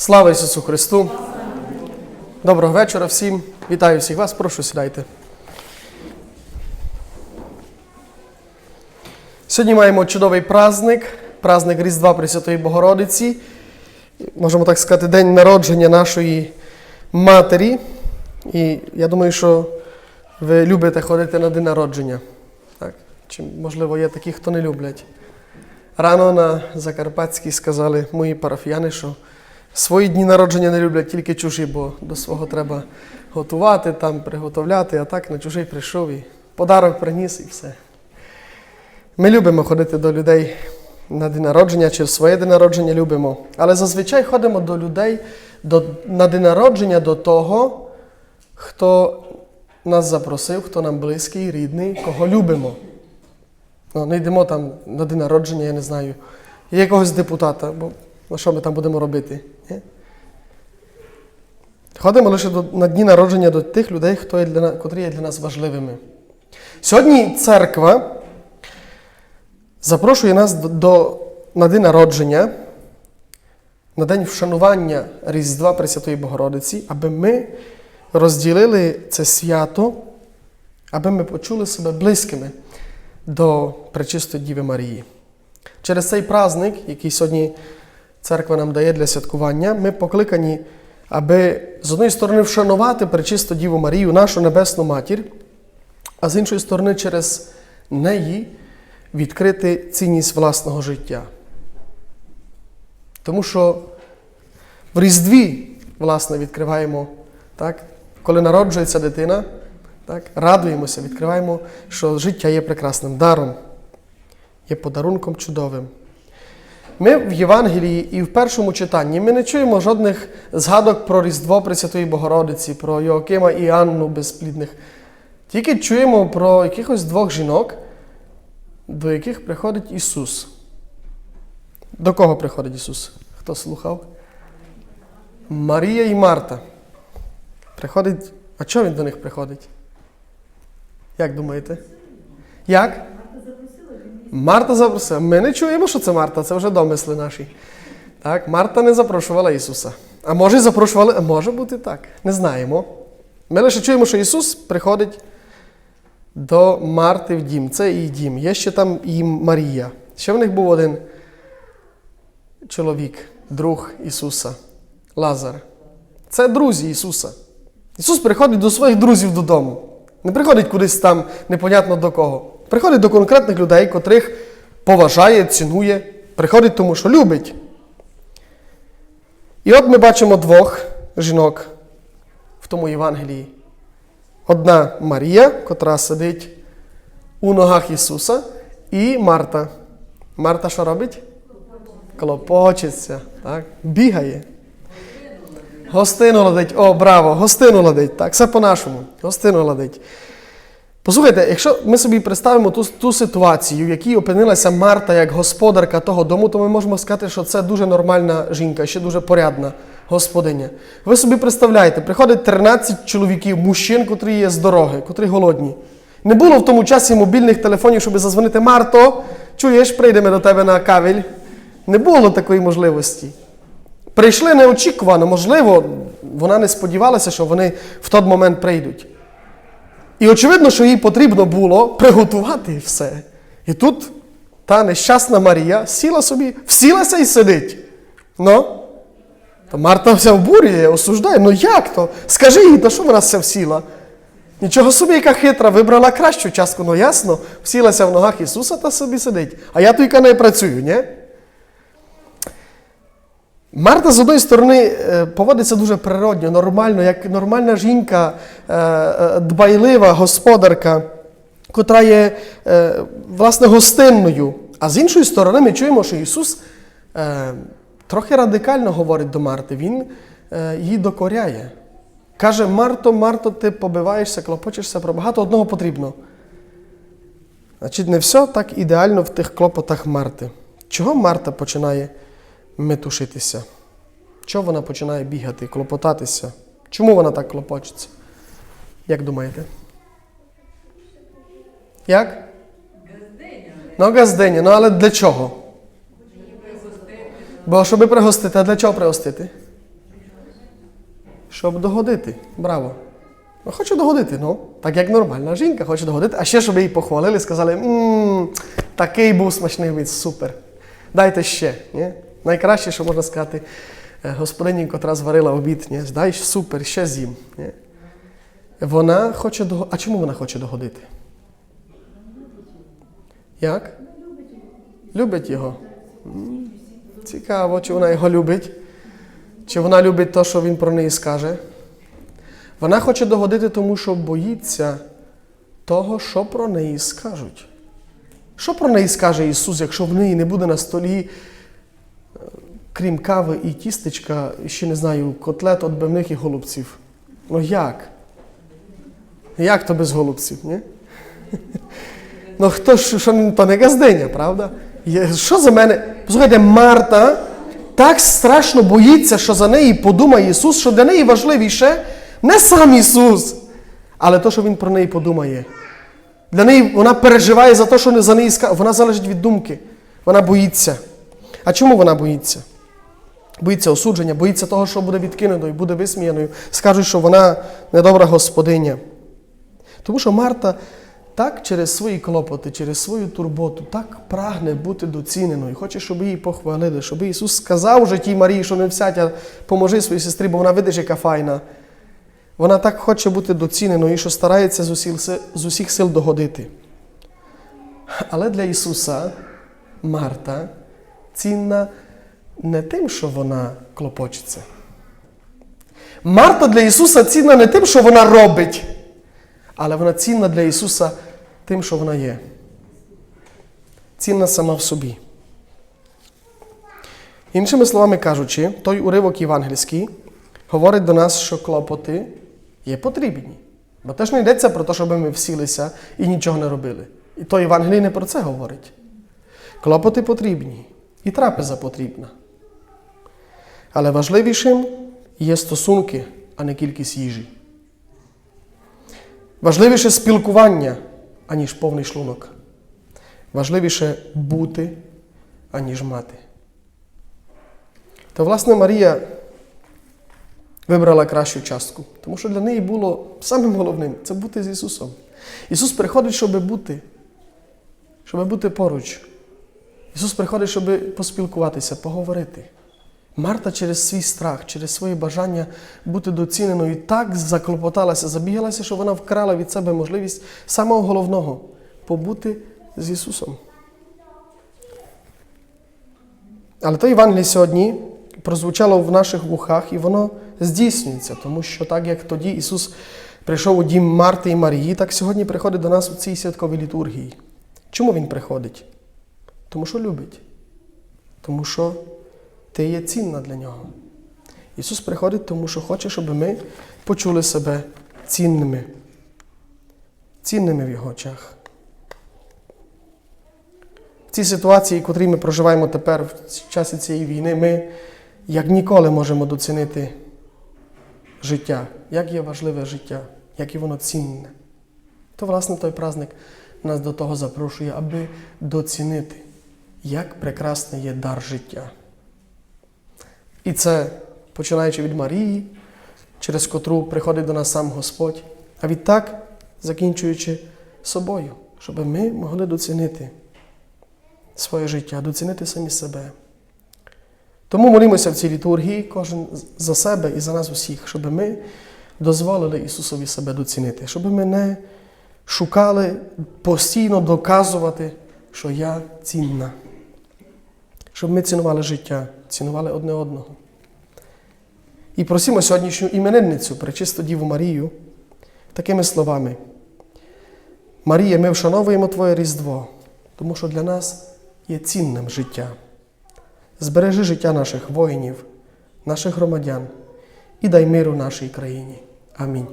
Слава Ісусу Христу! Доброго вечора всім. Вітаю всіх вас. Прошу сідайте. Сьогодні маємо чудовий праздник, праздник Різдва Пресвятої Богородиці. Можемо так сказати, день народження нашої матері. І я думаю, що ви любите ходити на день народження. Так? Чи, можливо, є такі, хто не люблять. Рано на Закарпатській сказали мої парафіяни, що свої дні народження не люблять тільки чужі, бо до свого треба готувати, там приготовляти, а так на чужий прийшов і подарок приніс і все. Ми любимо ходити до людей на день народження чи в своє день народження любимо. Але зазвичай ходимо до людей до, на день народження до того, хто нас запросив, хто нам близький, рідний, кого любимо. Ну, не йдемо там на день народження, я не знаю, якогось депутата, бо на що ми там будемо робити? Ні? Ходимо лише до, на дні народження до тих людей, хто є для, котрі є для нас важливими. Сьогодні церква запрошує нас до, до, на день народження, на день вшанування Різдва Пресвятої Богородиці, аби ми розділили це свято, аби ми почули себе близькими до Пречистої Діви Марії. Через цей праздник, який сьогодні церква нам дає для святкування, ми покликані, аби з однієї сторони вшанувати Пречисту Діву Марію, нашу Небесну Матір, а з іншої сторони, через неї відкрити цінність власного життя. Тому що в Різдві, власне, відкриваємо, так, коли народжується дитина, так, радуємося, відкриваємо, що життя є прекрасним даром, є подарунком чудовим. Ми в Євангелії і в першому читанні ми не чуємо жодних згадок про Різдво Пресвятої Богородиці, про Йоакима і Анну безплідних. Тільки чуємо про якихось двох жінок, до яких приходить Ісус. До кого приходить Ісус? Хто слухав? Марія і Марта. Приходить. А чого він до них приходить? Як думаєте? Як? Марта запросила. Ми не чуємо, що це Марта, це вже домисли наші. Так, Марта не запрошувала Ісуса. А може запрошували, а може бути так. Не знаємо. Ми лише чуємо, що Ісус приходить до Марти в дім. Це її дім. Є ще там і Марія. Ще в них був один чоловік, друг Ісуса, Лазар. Це друзі Ісуса. Ісус приходить до своїх друзів додому. Не приходить кудись там непонятно до кого. Приходить до конкретних людей, котрих поважає, цінує, приходить тому, що любить. І от ми бачимо двох жінок в тому Євангелії. Одна Марія, котра сидить у ногах Ісуса, і Марта. Марта що робить? Клопочеться, так? бігає. Гостину ладить. О, браво! Гостину ладить. Так, все по-нашому. Гостину ладить. Послухайте, якщо ми собі представимо ту, ту ситуацію, в якій опинилася Марта як господарка того дому, то ми можемо сказати, що це дуже нормальна жінка, ще дуже порядна господиня. Ви собі представляєте, приходить 13 чоловіків, мужчин, котрі є з дороги, котрі голодні. Не було в тому часі мобільних телефонів, щоб зазвонити Марто, чуєш, прийдемо до тебе на кавель. Не було такої можливості. Прийшли неочікувано, можливо, вона не сподівалася, що вони в той момент прийдуть. І очевидно, що їй потрібно було приготувати все. І тут та нещасна Марія сіла собі, всілася і сидить. Ну, то Марта вся обурює, осуждає. Ну як то? Скажи їй, то що вона все всіла? Нічого собі, яка хитра, вибрала кращу частку, ну ясно, всілася в ногах Ісуса та собі сидить. А я тільки не працюю, ні? Марта, з одної сторони, е, поводиться дуже природньо, нормально, як нормальна жінка, е, е, дбайлива господарка, котра є власне гостинною. А з іншої сторони, ми чуємо, що Ісус трохи радикально говорить до Марти, Він її докоряє. Каже: Марто, Марто, ти побиваєшся, клопочешся про багато одного потрібно. Значить, не все так ідеально в тих клопотах Марти. Чого Марта починає метушитися? Чого вона починає бігати, клопотатися? Чому вона так клопочеться? Як думаєте? Як? Ну, газдиня. Ну, але для чого? Бо щоб пригостити, а для чого пригостити? щоб догодити. Браво! Ну, хочу догодити, ну, так як нормальна жінка, хоче догодити, а ще щоб її похвалили, сказали, мм, такий був смачний обід, супер. Дайте ще. Ні? Найкраще, що можна сказати, е, господині, котра зварила обід, ні? дай супер, ще з'їм. Вона хоче догодити. А чому вона хоче догодити? Як? Любить його. Цікаво, чи вона його любить, чи вона любить те, що він про неї скаже. Вона хоче догодити, тому що боїться того, що про неї скажуть. Що про неї скаже Ісус, якщо в неї не буде на столі, крім кави і тістечка, ще не знаю, котлет отбивних і голубців? Ну як? Як то без голубців, ні? Ну хто ж, що то не газдиня, правда? Що за мене? Послухайте, Марта так страшно боїться, що за неї подумає Ісус, що для неї важливіше не сам Ісус, але те, що Він про неї подумає. Для неї вона переживає за те, що не за неї скаже. Вона залежить від думки. Вона боїться. А чому вона боїться? Боїться осудження, боїться того, що буде відкиненою, буде висміяною. Скажуть, що вона недобра господиня. Тому що Марта так через свої клопоти, через свою турботу, так прагне бути доціненою, хоче, щоб її похвалили, щоб Ісус сказав тій Марії, що не всядь, поможи своїй сестрі, бо вона видиш, яка файна. Вона так хоче бути доціненою, що старається з усіх, з усіх сил догодити. Але для Ісуса Марта цінна не тим, що вона клопочеться. Марта для Ісуса цінна не тим, що вона робить, але вона цінна для Ісуса тим, що вона є. Цінна сама в собі. Іншими словами кажучи, той уривок євангельський говорить до нас, що клопоти є потрібні. Бо теж не йдеться про те, щоб ми всілися і нічого не робили. І той Євангелій не про це говорить. Клопоти потрібні, і трапеза потрібна. Але важливішим є стосунки, а не кількість їжі. Важливіше спілкування, аніж повний шлунок. Важливіше бути, аніж мати. То, власне, Марія вибрала кращу частку, тому що для неї було самим головним це бути з Ісусом. Ісус приходить, щоб бути, щоб бути поруч. Ісус приходить, щоб поспілкуватися, поговорити. Марта через свій страх, через своє бажання бути доціненою так заклопоталася, забігалася, що вона вкрала від себе можливість самого головного побути з Ісусом. Але то Євангеліє сьогодні прозвучало в наших вухах, і воно здійснюється, тому що так як тоді Ісус прийшов у дім Марти і Марії, так сьогодні приходить до нас у цій святковій літургії. Чому Він приходить? Тому що любить. Тому що ти є цінна для нього. Ісус приходить, тому що хоче, щоб ми почули себе цінними, цінними в Його очах. В цій ситуації, в котрій ми проживаємо тепер, в часі цієї війни, ми як ніколи можемо доцінити життя, як є важливе життя, як є воно цінне. То, власне, той праздник нас до того запрошує, аби доцінити, як прекрасний є дар життя. І це починаючи від Марії, через котру приходить до нас сам Господь, а відтак закінчуючи собою, щоб ми могли доцінити своє життя, доцінити самі себе. Тому молимося в цій літургії кожен за себе і за нас усіх, щоб ми дозволили Ісусові себе доцінити, щоб ми не шукали постійно доказувати, що я цінна. Щоб ми цінували життя, цінували одне одного. І просимо сьогоднішню іменинницю, пречисту Діву Марію, такими словами. Марія, ми вшановуємо Твоє Різдво, тому що для нас є цінним життя. Збережи життя наших воїнів, наших громадян і дай миру нашій країні. Амінь.